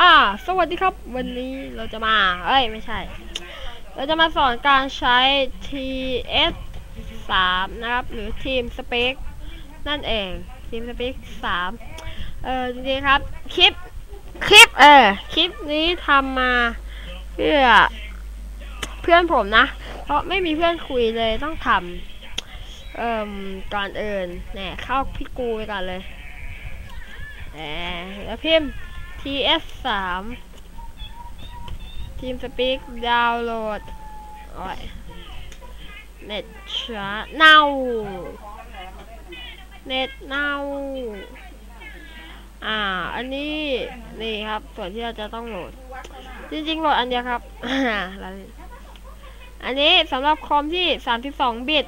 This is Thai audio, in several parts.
อ่า สวัสดีครับ วันนี้เราจะมา เอ้ย ไม่ใช่ เราจะมาสอนการใช้ TS 3นะครับ หรือ Team Speak นั่นเอง Team Speak 3เออจริงๆครับ คลิป คลิป เออ คลิปนี้ทำมาเพื่อเพื่อนผมนะ เพราะไม่มีเพื่อนคุยเลยต้องทำเอ่มก่อนอื่นเนี่ยเข้าพี่กูไปก่อนเลยแหมแล้วพิมพ์ TS 3 Team Speak ดาวน์โหลดโอ้ยเน็ตช้าเน่าเน็ตเน่าอ่า อันนี้นี่ครับ ส่วนที่เราจะต้องโหลด จริงๆโหลดอันเดียวครับแล้วอันนี้สำหรับคอมที่ 32 บิต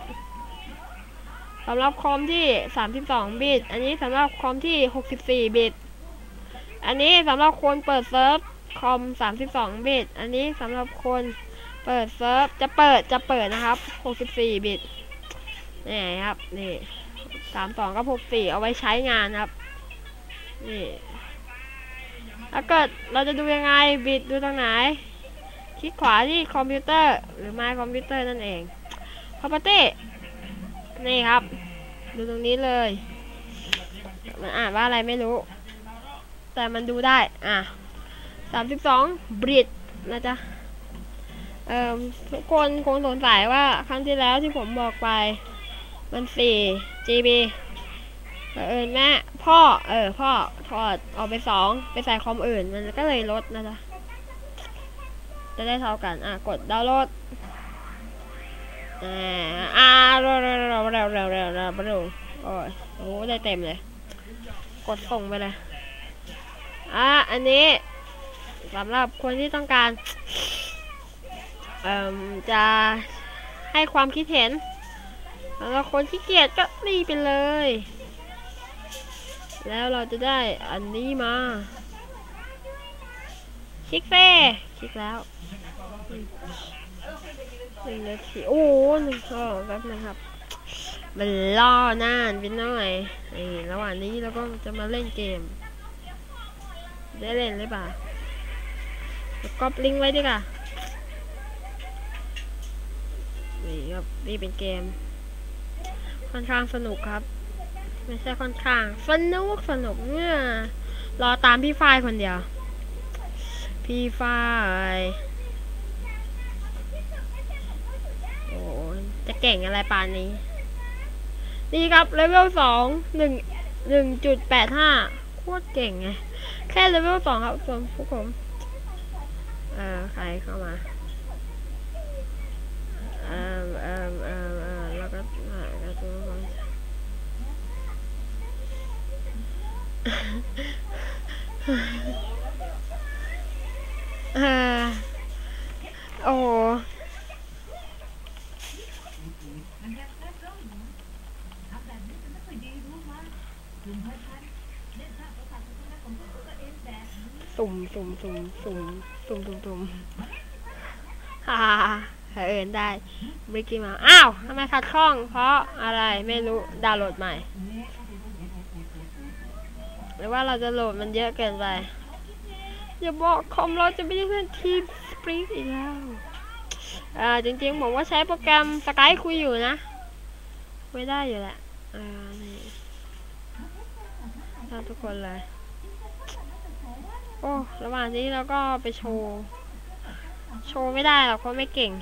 สำหรับคอมที่ 32 บิต อันนี้สำหรับคอมที่ 64 บิต อันนี้สำหรับคนเปิดเซิร์ฟคอม 32 บิต อันนี้สำหรับคนเปิดเซิร์ฟจะเปิดจะเปิดนะครับ 64 บิตนี่ครับนี่32กับ64 เอาไว้ใช้งานครับนี่ถ้าเกิดเราจะดูยังไงบิตดูตรงไหน คลิกขวาที่คอมพิวเตอร์หรือ My คอมพิวเตอร์นั่นเอง Property นี่ครับ ดูตรงนี้เลย มันอ่านว่าอะไรไม่รู้ แต่มันดูได้ อะสามสิบสองบริดนะจ๊ะ เอ่อทุกคนคงสงสัยว่าครั้งที่แล้วที่ผมบอกไป มันสี่ GB เออแม่พ่อ เออ พ่อถอดออกไปสองไปใส่คอมอื่น มันก็เลยลดนะจ๊ะ จะได้เท่ากัน อะ กดดาวน์โหลด อ่าอ่าเร็วเร็วเร็วเร็วเร็วเร็วโอ้ยโอ้ได้เต็มเลย กดส่งไปเลย อะอันนี้สำหรับคนที่ต้องการจะให้ความคิดเห็นสำหรับคนที่เกียจก็รีไปเลย แล้วเราจะได้อันนี้มา คลิกเซ่คลิกแล้วหนึ่งนาทีโอ้หนึ่งข้อแป๊บนะครับ มันล่อนานไปหน่อยนี่ระหว่างนี้เราก็จะมาเล่นเกม ได้เล่นหรือเปล่าแล้วก็ลิงไว้ดีกว่านี่ครับนี่เป็นเกม ค่อนข้างสนุกครับ ไม่ใช่ค่อนข้างสนุกสนุกเนี่ยรอตามพี่ฝ้ายคนเดียว พี่ฝ้ายโอ้จะเก่งอะไรป่านนี้ นี่ครับเลเวลสองหนึ่งหนึ่งจุดแปดห้าโคตรเก่งไง แค่เลเวลสองครับส่วนพวกผมเอ่อใครเข้ามาเอ่อเอ่อเอ่อเอ่อแล้วก็หากระตุ้นก่อนเอ่อโอ้ สุ่มสุ่มสุ่มสุ่มสุ่มสุ่มสุ่มฮ่าฮ่าเอินได้บริกกี้มาอ้าวทำไมขัดข้อง เพราะอะไรไม่รู้ดาวน์โหลดใหม่ หรือว่าเราจะโหลดมันเยอะเกินไป อย่าบอกคอมเราจะไม่ได้เล่นทีมสปริงอีกแล้วอ่าจริงๆผมว่าใช้โปรแกรมสกายคุยอยู่นะ ไม่ได้อยู่แหละอ่านี่ ท่านทุกคนเลย โอ้ระหว่างนี้เราก็ไปโชว์ โชว์ไม่ได้หรอกเพราะไม่เก่ง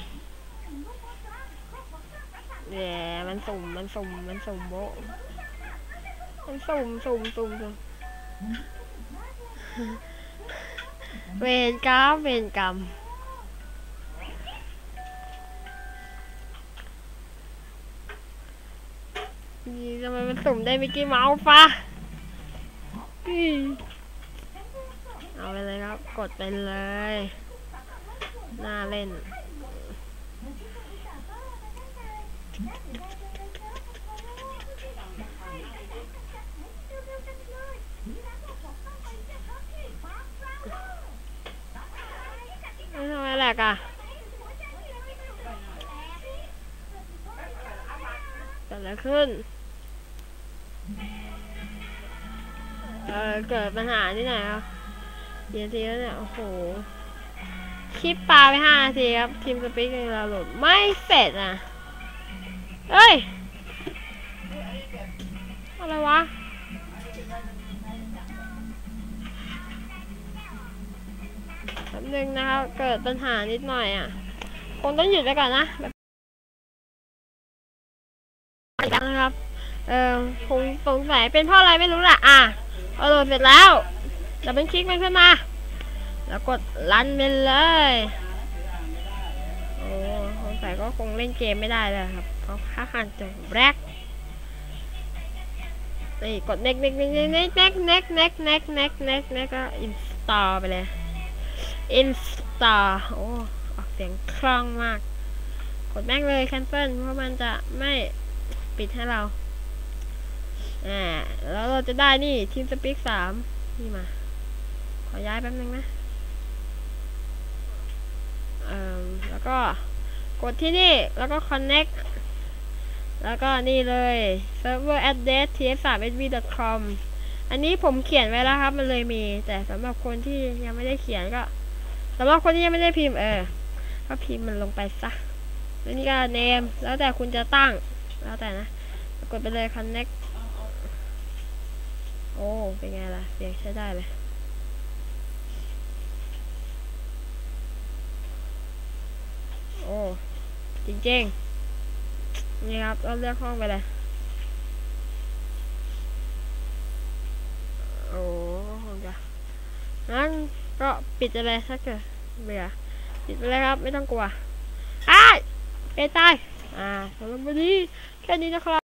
แย่มันสุ่ม มันสุ่ม มันสุ่มโบมันสุ่ม สุ่ม สุ่มสุ่มเวรกรรมเวรกรรมนี่ทำไมมันสุ่มได้มิกกี้เมาส์ฟะอืม เอาไปเลยครับ กดไปเลย น่าเล่นไม่ทำไมแหลกอะเกิดอะไรขึ้น เออเกิดปัญหาที่ไหนครับกี่นาทีแล้วเนี่ย โอ้โห คลิปปลาไปห้านาทีครับทีมสปีกเราโหลดไม่เสร็จอะ เอ้ย อะไรวะแป๊บนึงนะครับ เกิดปัญหานิดหน่อยอะคงต้องหยุดไปก่อนนะนะครับ เออคงสงสัยเป็นเพราะอะไรไม่รู้แหละอะ พอโหลดเสร็จแล้วจะเป็นคลิกมันขึ้นมา แล้วกดรันไปเลย โอ้สงสัยก็คงเล่นเกมไม่ได้เลยครับ เพราะค่าหันจะแรกนี่กด next next next next next next next next next next next ก็ install ไปเลย install โอ้ ออกเสียงคล่องมาก กดแม่งเลย cancel เพราะมันจะไม่ปิดให้เรา อ่าแล้วเราจะได้นี่ทีมสปีกสามนี่มา ขอย้ายแป๊บนึงนะเอ่อแล้วก็กดที่นี่แล้วก็ connect แล้วก็นี่เลย server address ts3sv.com อันนี้ผมเขียนไว้แล้วครับ มันเลยมี แต่สำหรับคนที่ยังไม่ได้เขียนก็สำหรับคนที่ยังไม่ได้พิมพ์เออก็พิมพ์มันลงไปซะแล้วนี่ก็ name แล้วแต่คุณจะตั้ง แล้วแต่นะ กดไปเลย connect โอ้ เป็นไงล่ะ เสียงใช้ได้เลย โอ้ จริงๆ นี่ครับเราเลือกห้องไปเลย โอ้คงจะงั้นก็ปิดไปเลยถ้าเกิดเบื่อปิดไปเลยครับ ไม่ต้องกลัวอ้ายเป็นตาย อ่าสำหรับวันนี้แค่นี้นะครับ